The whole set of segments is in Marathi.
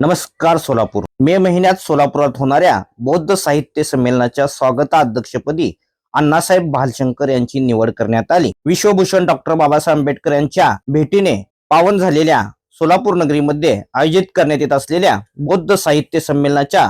नमस्कार सोलापूर. मे महिन्यात सोलापुरात होणाऱ्या बौद्ध साहित्य संमेलनाच्या स्वागताध्यक्षपदी अण्णासाहेब भालशंकर यांची निवड करण्यात आली. विश्वभूषण डॉक्टर बाबासाहेब आंबेडकर यांच्या भेटीने पावन झालेल्या सोलापूर नगरीमध्ये आयोजित करण्यात येत असलेल्या बौद्ध साहित्य संमेलनाच्या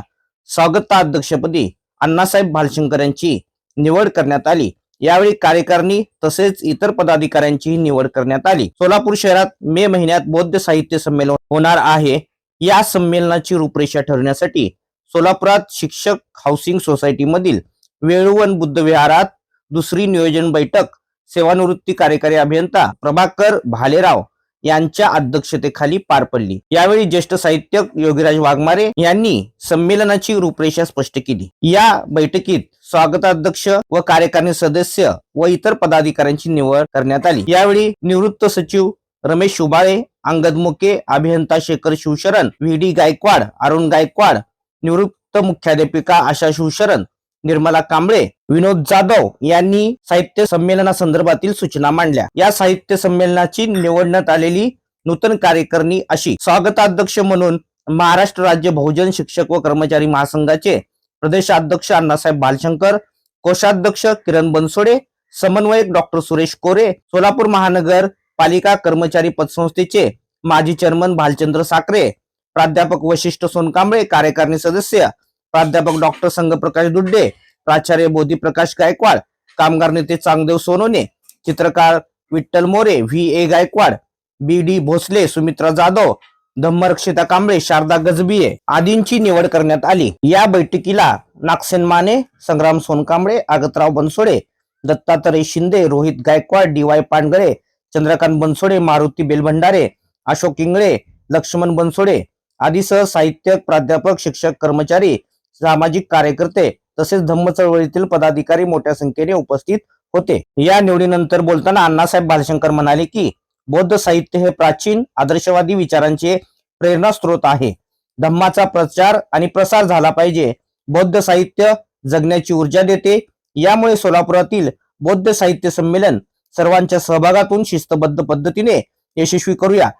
स्वागताध्यक्षपदी अण्णासाहेब भालशंकर यांची निवड करण्यात आली. यावेळी कार्यकारिणी तसेच इतर पदाधिकाऱ्यांचीही निवड करण्यात आली. सोलापूर शहरात मे महिन्यात बौद्ध साहित्य संमेलन होणार आहे. या संमेलनाची रूपरेषा ठरवण्यासाठी सोलापुरात शिक्षक हाऊसिंग सोसायटीमधील वेळुवन बुद्ध विहारात दुसरी नियोजन बैठक सेवानिवृत्ती कार्यकारी अभियंता प्रभाकर भालेराव यांच्या अध्यक्षतेखाली पार पडली. यावेळी ज्येष्ठ साहित्यक योगीराज वाघमारे यांनी संमेलनाची रूपरेषा स्पष्ट केली. या बैठकीत स्वागताध्यक्ष व कार्यकारिणी सदस्य व इतर पदाधिकाऱ्यांची निवड करण्यात आली. यावेळी निवृत्त सचिव रमेश शुबाळे अंगद मुके अभियंता शेखर शिवशरण व्ही डी गायकवाड अरुण गायकवाड निवृत्त मुख्याध्यापिका आशा शिवशरण निर्मला कांबळे विनोद जाधव यांनी साहित्य संमेलनासंदर्भातील सूचना मांडल्या. या साहित्य संमेलनाची निवडण्यात आलेली नूतन कार्यकारिणी अशी स्वागताध्यक्ष म्हणून महाराष्ट्र राज्य बहुजन शिक्षक व कर्मचारी महासंघाचे प्रदेशाध्यक्ष अण्णासाहेब बालशंकर कोषाध्यक्ष किरण बनसोडे समन्वयक डॉक्टर सुरेश कोरे सोलापूर महानगर पालिका कर्मचारी पतसंस्थेचे माजी चेअरमन भालचंद्र साखरे प्राध्यापक वशिष्ठ सोनकांबळे कार्यकारिणी सदस्य प्राध्यापक डॉक्टर संघप्रकाश दुड्डे प्राचार्य बोधी प्रकाश गायकवाड कामगार नेते चांगदेव सोनोने चित्रकार Vitthal More V A Gaikwad B D Bhosle Sumitra Jadhav Dhammarakshita Kamble Sharada Gajbiye आदींची निवड करण्यात आली. या बैठकीला नागसेन माने संग्राम सोनकांबळे आगतराव बनसोडे दत्तात्रय शिंदे रोहित गायकवाड डी वाय पांडगळे चंद्रकांत बनसोडे मारुती बेलभंडारे अशोक इंगळे लक्ष्मण बनसोडे आदीसह साहित्यक प्राध्यापक शिक्षक कर्मचारी सामाजिक कार्यकर्ते तसेच धम्म चळवळीतील पदाधिकारी मोठ्या संख्येने उपस्थित होते. या निवडीनंतर बोलताना अण्णासाहेब बालशंकर म्हणाले की बौद्ध साहित्य हे प्राचीन आदर्शवादी विचारांचे प्रेरणा स्रोत आहे. धम्माचा प्रचार आणि प्रसार झाला पाहिजे. बौद्ध साहित्य जगण्याची ऊर्जा देते. यामुळे सोलापुरातील बौद्ध साहित्य संमेलन सर्वांच्या सहभागातून शिस्तबद्ध पद्धतीने यशस्वी करूया.